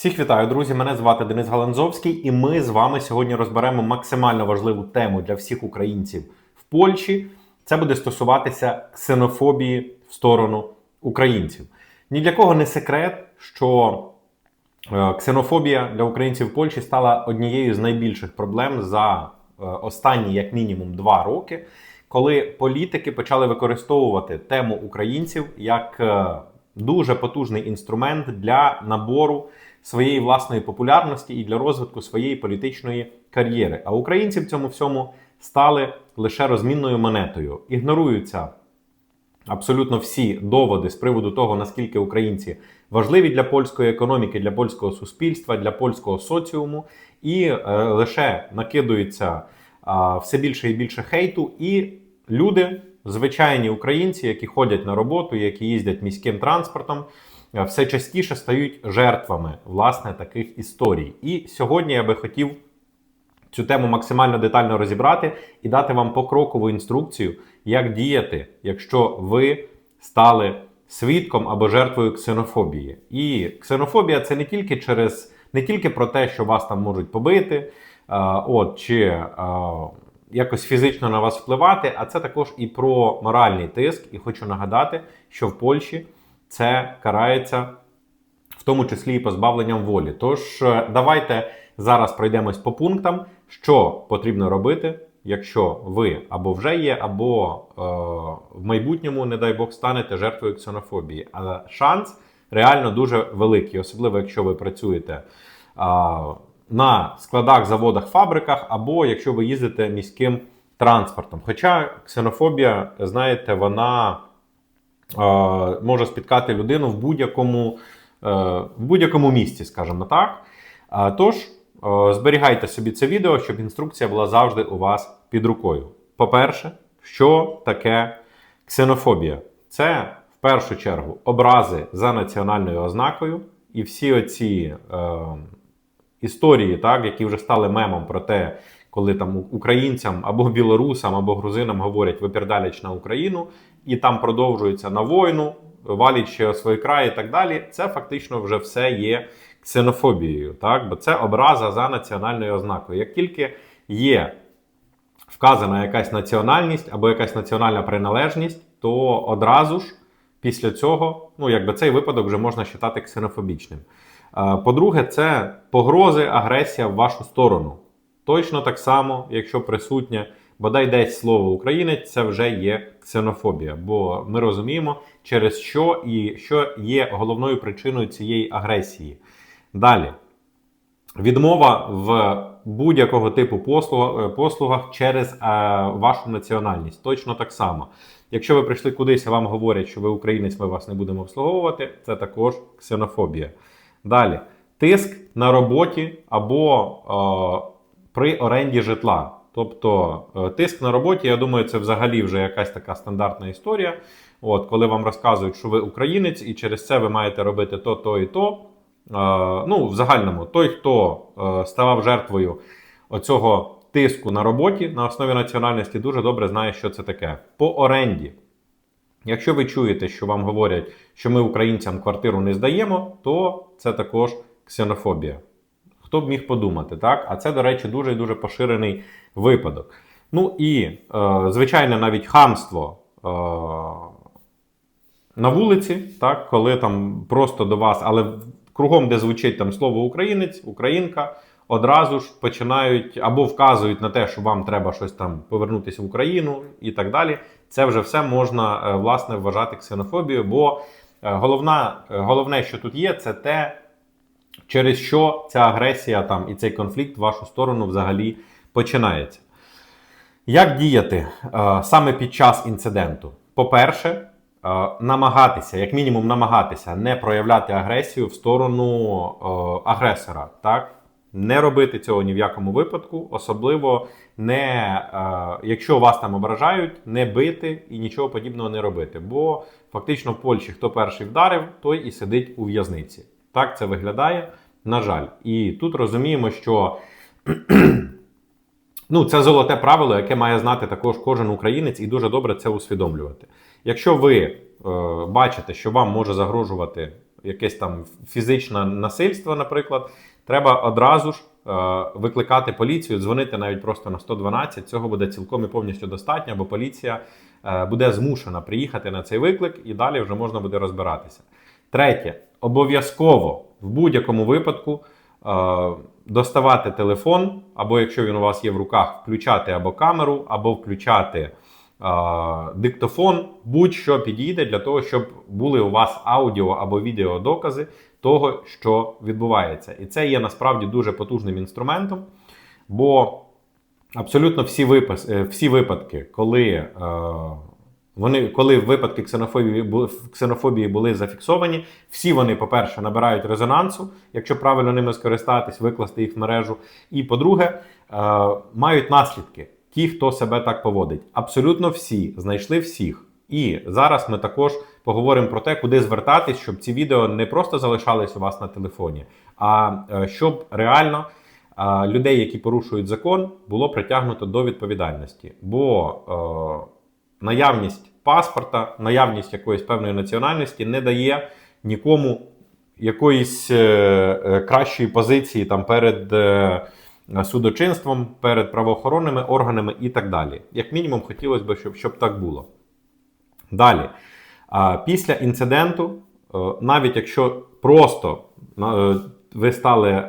Всіх вітаю, друзі! Мене звати Денис Галанзовський, і ми з вами сьогодні розберемо максимально важливу тему для всіх українців в Польщі. Це буде стосуватися ксенофобії в сторону українців. Ні для кого не секрет, що е, ксенофобія для українців в Польщі стала однією з найбільших проблем за е, останні, як мінімум, два роки, коли політики почали використовувати тему українців як е, дуже потужний інструмент для набору своєї власної популярності і для розвитку своєї політичної кар'єри. А українці в цьому всьому стали лише розмінною монетою. Ігноруються абсолютно всі доводи з приводу того, наскільки українці важливі для польської економіки, для польського суспільства, для польського соціуму, і е, лише накидується а, все більше і більше хейту, і люди, звичайні українці, які ходять на роботу, які їздять міським транспортом, е, все частіше стають жертвами власне таких історій. І сьогодні я би хотів цю тему максимально детально розібрати і дати вам покрокову інструкцію, як діяти, якщо ви стали свідком або жертвою ксенофобії. І ксенофобія це не тільки через не тільки про те, що вас там можуть побити, а, от чи а, якось фізично на вас впливати, а це також і про моральний тиск. І хочу нагадати, що в Польщі це карається в тому числі і позбавленням волі. Тож е, давайте зараз пройдемось по пунктам, що потрібно робити, якщо ви або вже є, або е, в майбутньому, не дай Бог, станете жертвою ксенофобії. Але шанс реально дуже великий, особливо якщо ви працюєте. е, на складах, заводах, фабриках, або якщо ви їздите міським транспортом. Хоча ксенофобія, знаєте, вона може спіткати людину в будь-якому е, в будь-якому місці, скажімо так. Тож, е, зберігайте собі це відео, щоб інструкція була завжди у вас під рукою. По-перше, що таке ксенофобія? Це в першу чергу образи за національною ознакою, і всі оці е, історії, так, які вже стали мемом про те, коли там українцям або білорусам, або грузинам говорять випірдаляч на Україну, і там продовжується на війну, ще свої краї і так далі. Це фактично вже все є ксенофобією, так? бо це образа за національною ознакою. Як тільки є вказана якась національність або якась національна приналежність, то одразу ж після цього, ну якби цей випадок вже можна вважати ксенофобічним. Е, По-друге, це погрози, агресія в вашу сторону. Точно так само, якщо присутнє бодай десь слово українець, це вже є ксенофобія. Бо ми розуміємо, через що і що є головною причиною цієї агресії. Далі. Відмова в будь-якого типу послуг, е, послугах через е, вашу національність. Точно так само. Якщо ви прийшли кудись, а вам говорять, що ви українець, ми вас не будемо обслуговувати, це також ксенофобія. Далі. Тиск на роботі або е, при оренді житла. Тобто е, тиск на роботі, я думаю, це взагалі вже якась така стандартна історія. От, Коли вам розказують, що ви українець, і через це ви маєте робити то, то і то. Е, ну, в загальному, той, хто е, ставав жертвою оцього тиску на роботі на основі національності, дуже добре знає, що це таке. По оренді. Якщо ви чуєте, що вам говорять, що ми українцям квартиру не здаємо, то це також ксенофобія. Хто б міг подумати, так? А це, до речі, дуже і дуже поширений випадок. Ну і, е, звичайно, навіть хамство е, на вулиці, так, коли там просто до вас, але кругом, де звучить там слово українець, українка, одразу ж починають або вказують на те, що вам треба щось там повернутися в Україну і так далі. Це вже все можна е, власне вважати ксенофобією, бо е, головна, е, головне, що тут є, це те, через що ця агресія там і цей конфлікт в вашу сторону взагалі починається. Як діяти е, саме під час інциденту? По-перше, е, намагатися, як мінімум, намагатися не проявляти агресію в сторону е, агресора. Так? Не робити цього ні в якому випадку, особливо не е, якщо вас там ображають, не бити і нічого подібного не робити. Бо фактично в Польщі хто перший вдарив, той і сидить у в'язниці. Так це виглядає, на жаль. І тут розуміємо, що ну, це золоте правило, яке має знати також кожен українець, і дуже добре це усвідомлювати. Якщо ви е, бачите, що вам може загрожувати якесь там фізичне насильство, наприклад, треба одразу ж е, викликати поліцію, дзвонити навіть просто на 112. Цього буде цілком і повністю достатньо, бо поліція е, буде змушена приїхати на цей виклик і далі вже можна буде розбиратися. Третє, обов'язково в будь-якому випадку е, доставати телефон, або якщо він у вас є в руках, включати або камеру, або включати е, диктофон, будь-що підійде для того, щоб були у вас аудіо або відеодокази того, що відбувається. І це є насправді дуже потужним інструментом, бо абсолютно всі, е, всі випадки, коли. Вони, коли випадки ксенофобії були, ксенофобії були зафіксовані, всі вони, по-перше, набирають резонансу, якщо правильно ними скористатись, викласти їх в мережу. І по-друге, е, мають наслідки ті, хто себе так поводить. Абсолютно всі знайшли всіх. І зараз ми також поговоримо про те, куди звертатись, щоб ці відео не просто залишались у вас на телефоні, а е, щоб реально е, людей, які порушують закон, було притягнуто до відповідальності. Бо е, наявність паспорта, наявність якоїсь певної національності не дає нікому якоїсь е, е, кращої позиції там перед е, судочинством, перед правоохоронними органами і так далі. Як мінімум, хотілося б, щоб, щоб так було. Далі. А, Після інциденту, е, навіть якщо просто е, ви стали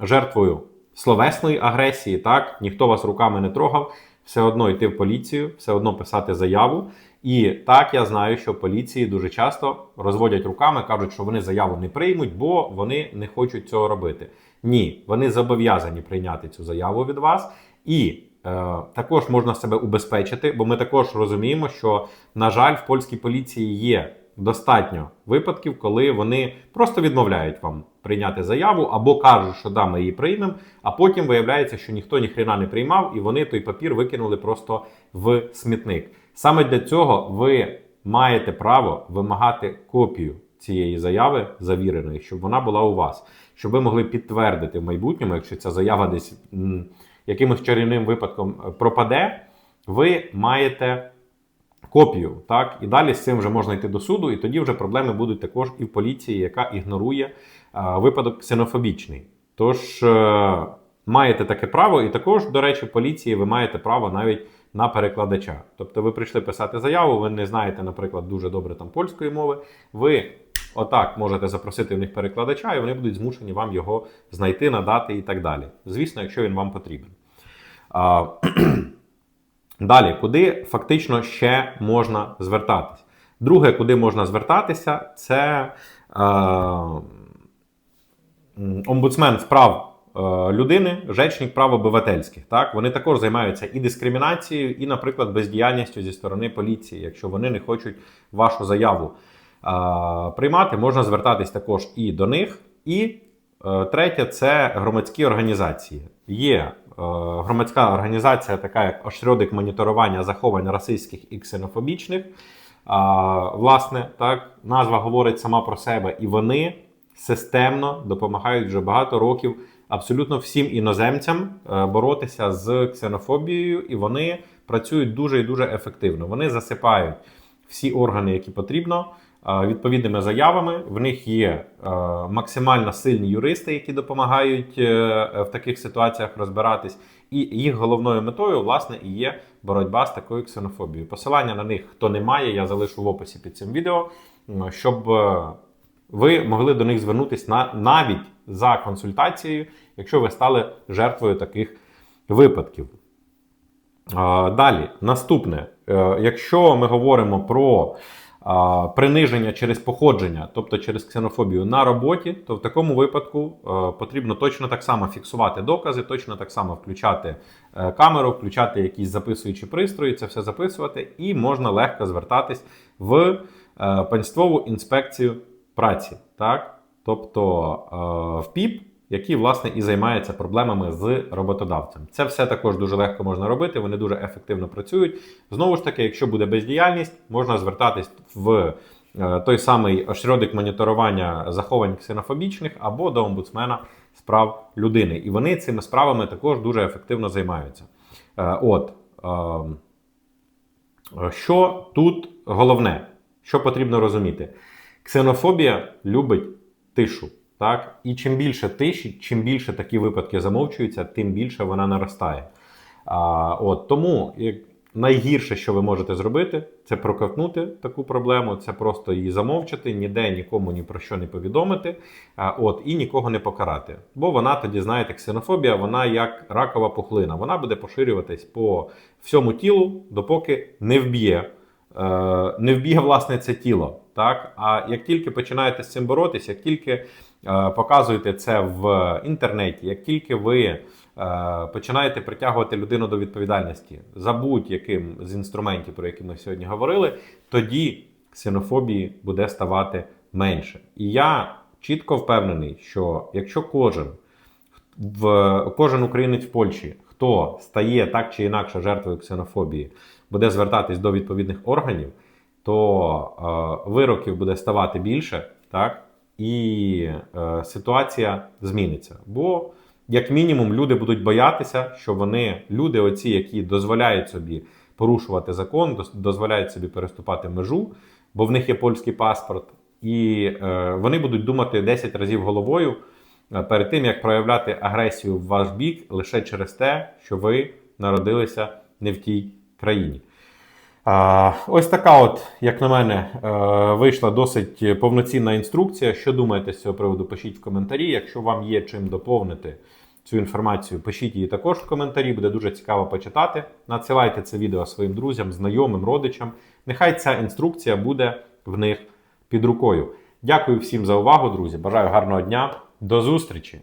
жертвою словесної агресії, так, ніхто вас руками не трогав, все одно йти в поліцію, все одно писати заяву. І так я знаю, що поліції дуже часто розводять руками, кажуть, що вони заяву не приймуть, бо вони не хочуть цього робити. Ні, вони зобов'язані прийняти цю заяву від вас. І е, також можна себе убезпечити, бо ми також розуміємо, що, на жаль, в польській поліції є достатньо випадків, коли вони просто відмовляють вам прийняти заяву або кажуть, що да, ми її приймемо, а потім виявляється, що ніхто ніхрена не приймав, і вони той папір викинули просто в смітник. Саме для цього ви маєте право вимагати копію цієї заяви завіреної, щоб вона була у вас, щоб ви могли підтвердити в майбутньому, якщо ця заява десь м, якимось чарівним випадком е, пропаде, ви маєте копію. Так? І далі з цим вже можна йти до суду, і тоді вже проблеми будуть також і в поліції, яка ігнорує а, випадок ксенофобічний. Тож е, маєте таке право, і також, до речі, в поліції ви маєте право навіть на перекладача. Тобто ви прийшли писати заяву, ви не знаєте, наприклад, дуже добре там польської мови. Ви отак можете запросити в них перекладача, і вони будуть змушені вам його знайти, надати і так далі. Звісно, якщо він вам потрібен. Далі, куди фактично ще можна звертатись? Друге, куди можна звертатися, це е, омбудсмен з прав е, людини, речник прав обивательських. Так? Вони також займаються і дискримінацією, і, наприклад, бездіяльністю зі сторони поліції. Якщо вони не хочуть вашу заяву е, приймати, можна звертатись також і до них. І е, третє це громадські організації. Є громадська організація, така як Ошрьодик моніторування заховань расистських і ксенофобічних. Власне, так, назва говорить сама про себе, і вони системно допомагають вже багато років абсолютно всім іноземцям е, боротися з ксенофобією, і вони працюють дуже і дуже ефективно. Вони засипають всі органи, які потрібно. Відповідними заявами в них є е, максимально сильні юристи, які допомагають е, в таких ситуаціях розбиратись, і їх головною метою, власне, і є боротьба з такою ксенофобією. Посилання на них, хто не має, я залишу в описі під цим відео, щоб е, ви могли до них звернутися на, навіть за консультацією, якщо ви стали жертвою таких випадків. Далі, наступне, якщо ми говоримо про приниження через походження, тобто через ксенофобію на роботі, то в такому випадку е, потрібно точно так само фіксувати докази, точно так само включати е, камеру, включати якісь записуючі пристрої, це все записувати, і можна легко звертатись в е, панствову інспекцію праці, так? тобто в ПІП, який власне і займається проблемами з роботодавцем. Це все також дуже легко можна робити, вони дуже ефективно працюють. Знову ж таки, якщо буде бездіяльність, можна звертатись в е, той самий ошрьодик моніторування заховань ксенофобічних або до омбудсмена з прав людини. І вони цими справами також дуже ефективно займаються. Е, От. е, Що тут головне, що потрібно розуміти? Ксенофобія любить тишу. Так? І чим більше тиші, чим більше такі випадки замовчуються, тим більше вона наростає. А, от, тому найгірше, що ви можете зробити, це проковтнути таку проблему, це просто її замовчати, ніде нікому ні про що не повідомити, а, от, і нікого не покарати. Бо вона тоді, знаєте, ксенофобія, вона як ракова пухлина. Вона буде поширюватись по всьому тілу, допоки не вб'є. Е, не вб'є власне це тіло. Так? А як тільки починаєте з цим боротися, як тільки е, показуєте це в інтернеті, як тільки ви е, починаєте притягувати людину до відповідальності за будь-яким з інструментів, про які ми сьогодні говорили, тоді ксенофобії буде ставати менше. І я чітко впевнений, що якщо кожен в кожен українець в Польщі, хто стає так чи інакше жертвою ксенофобії, буде звертатись до відповідних органів, то е, вироків буде ставати більше, так, і е, ситуація зміниться. Бо, як мінімум, люди будуть боятися, що вони, люди, оці, які дозволяють собі порушувати закон, дозволяють собі переступати межу, бо в них є польський паспорт, і е, вони будуть думати 10 разів головою перед тим, як проявляти агресію в ваш бік лише через те, що ви народилися не в тій країні. Ось така, от, як на мене, е, вийшла досить повноцінна інструкція. Що думаєте з цього приводу? Пишіть в коментарі. Якщо вам є чим доповнити цю інформацію, пишіть її також в коментарі. Буде дуже цікаво почитати. Надсилайте це відео своїм друзям, знайомим, родичам. Нехай ця інструкція буде в них під рукою. Дякую всім за увагу, друзі. Бажаю гарного дня. До зустрічі!